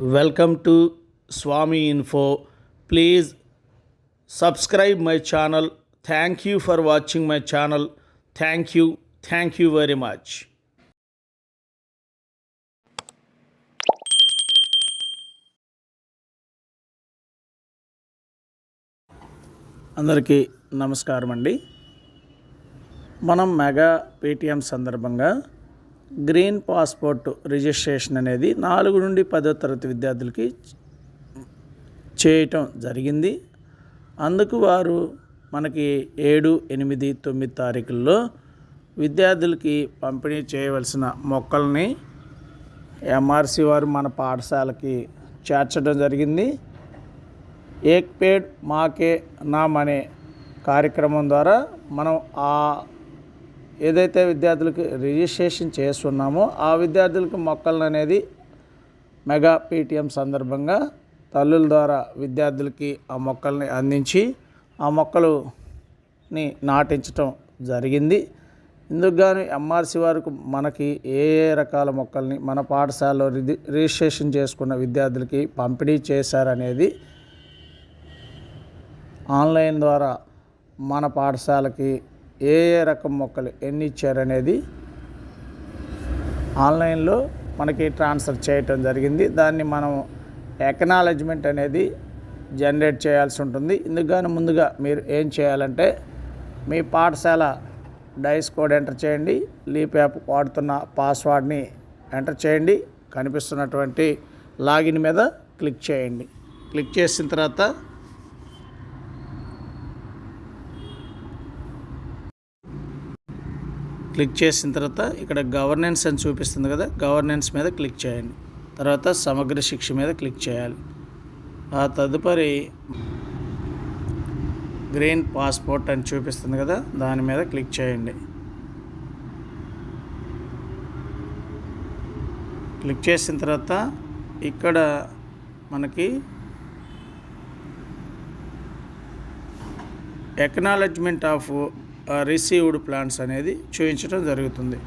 Welcome to Swami info. Please subscribe my channel. Thank you for watching my channel. Thank you. Thank you very much. అందరికీ నమస్కారం మనం mega PTM సందర్భంగా green passport registration అనేది నాలుగు నుండి పదో తరగతి విద్యార్థులకి చేయటం జరిగింది. అందుకు వారు మనకి ఏడు ఎనిమిది తొమ్మిది తారీఖుల్లో విద్యార్థులకి పంపిణీ చేయవలసిన మొక్కల్ని ఎంఆర్సి వారు మన పాఠశాలకి చేర్చడం జరిగింది. ఏక్ పేడ్ మాకే నామ్ అనే కార్యక్రమం ద్వారా మనం ఆ ఏదైతే విద్యార్థులకు రిజిస్ట్రేషన్ చేస్తున్నామో ఆ విద్యార్థులకు మొక్కలను అనేది మెగా పీటీఎం సందర్భంగా తల్లుల ద్వారా విద్యార్థులకి ఆ మొక్కల్ని అందించి ఆ మొక్కలుని నాటించటం జరిగింది. ఇందుకు గాను ఎంఆర్సి వారికి మనకి ఏ ఏ రకాల మొక్కల్ని మన పాఠశాలలో రిజిస్ట్రేషన్ చేసుకున్న విద్యార్థులకి పంపిణీ చేశారనేది ఆన్లైన్ ద్వారా మన పాఠశాలకి ఏ ఏ రకం మొక్కలు ఎన్ని ఇచ్చారనేది ఆన్లైన్లో మనకి ట్రాన్స్ఫర్ చేయటం జరిగింది. దాన్ని మనం ఎకనాలజ్మెంట్ అనేది జనరేట్ చేయాల్సి ఉంటుంది. ఇందుకు ముందుగా మీరు ఏం చేయాలంటే మీ పాఠశాల డైస్ కోడ్ ఎంటర్ చేయండి. లీప్ యాప్ వాడుతున్న పాస్వర్డ్ని ఎంటర్ చేయండి. కనిపిస్తున్నటువంటి లాగిన్ మీద క్లిక్ చేయండి. క్లిక్ చేసిన తర్వాత క్లిక్ చేసిన తర్వాత ఇక్కడ గవర్నెన్స్ అని చూపిస్తుంది కదా గవర్నెన్స్ మీద క్లిక్ చేయండి. తర్వాత సమగ్ర శిక్ష మీద క్లిక్ చేయాలి. ఆ తదుపరి గ్రీన్ పాస్పోర్ట్ అని చూపిస్తుంది కదా దాని మీద క్లిక్ చేయండి. క్లిక్ చేసిన తర్వాత ఇక్కడ మనకి ఎక్నాలజ్మెంట్ ఆఫ్ రిసీవ్డ్ ప్లాన్స్ అనేది చూపించడం జరుగుతుంది.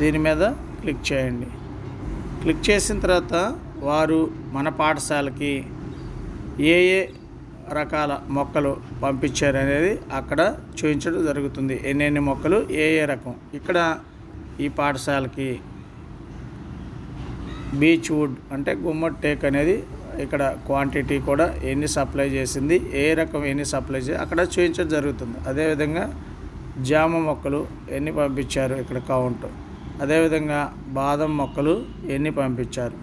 దీని మీద క్లిక్ చేయండి. క్లిక్ చేసిన తర్వాత వారు మన పాఠశాలకి ఏ ఏ రకాల మొక్కలు పంపించారు అనేది అక్కడ చూపించడం జరుగుతుంది. ఎన్నెన్ని మొక్కలు ఏ ఏ రకం. ఇక్కడ ఈ పాఠశాలకి బీచ్ వుడ్ అంటే గుమ్మటి టేక్ అనేది ఇక్కడ క్వాంటిటీ కూడా ఎన్ని సప్లై చేసింది ఏ రకం ఎన్ని సప్లై చేసి అక్కడ చూపించడం జరుగుతుంది. అదేవిధంగా జామ మొక్కలు ఎన్ని పంపించారు ఇక్కడ కౌంట్ అదేవిధంగా బాదం మొక్కలు ఎన్ని పంపించారు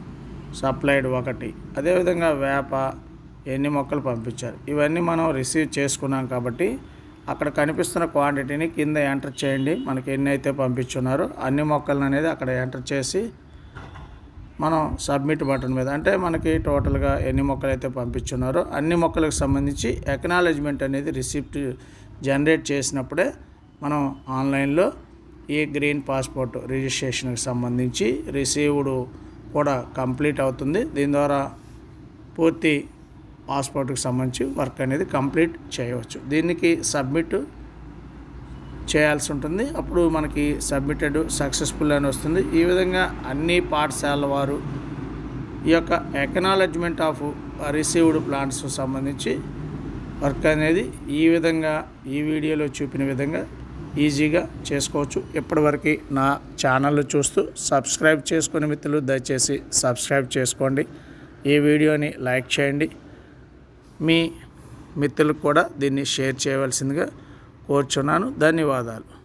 సప్లైడ్ ఒకటి. అదేవిధంగా వేప ఎన్ని మొక్కలు పంపించారు. ఇవన్నీ మనం రిసీవ్ చేసుకున్నాం కాబట్టి అక్కడ కనిపిస్తున్న క్వాంటిటీని కింద ఎంటర్ చేయండి. మనకి ఎన్ని అయితే పంపించున్నారో అన్ని మొక్కలను అనేది అక్కడ ఎంటర్ చేసి మనం సబ్మిట్ బటన్ మీద అంటే మనకి టోటల్గా ఎన్ని మొక్కలు అయితే పంపించున్నారో అన్ని మొక్కలకు సంబంధించి ఎకనాలజ్మెంట్ అనేది రిసిప్ట్ జనరేట్ చేసినప్పుడే మనం ఆన్లైన్లో ఈ గ్రీన్ పాస్పోర్ట్ రిజిస్ట్రేషన్కి సంబంధించి రిసీవ్డ్ కూడా కంప్లీట్ అవుతుంది. దీని ద్వారా పూర్తి పాస్పోర్ట్కి సంబంధించి వర్క్ అనేది కంప్లీట్ చేయవచ్చు. దీనికి సబ్మిట్ చేయాల్సి ఉంటుంది. అప్పుడు మనకి సబ్మిటెడ్ సక్సెస్ఫుల్ అని వస్తుంది. ఈ విధంగా అన్ని పాఠశాలల వారు ఈ యొక్క ఎకనాలజ్మెంట్ ఆఫ్ రిసీవ్డ్ ప్లాన్స్ సంబంధించి వర్క్ అనేది ఈ విధంగా ఈ వీడియోలో చూపిన విధంగా ఈజీగా చేసుకోవచ్చు. ఇప్పటివరకు నా ఛానల్ చూస్తూ సబ్స్క్రైబ్ చేసుకునే మిత్రులు దయచేసి సబ్స్క్రైబ్ చేసుకోండి. ఈ వీడియోని లైక్ చేయండి. మీ మిత్రులకు కూడా దీన్ని షేర్ చేయవలసిందిగా కోరుచున్నాను. ధన్యవాదాలు.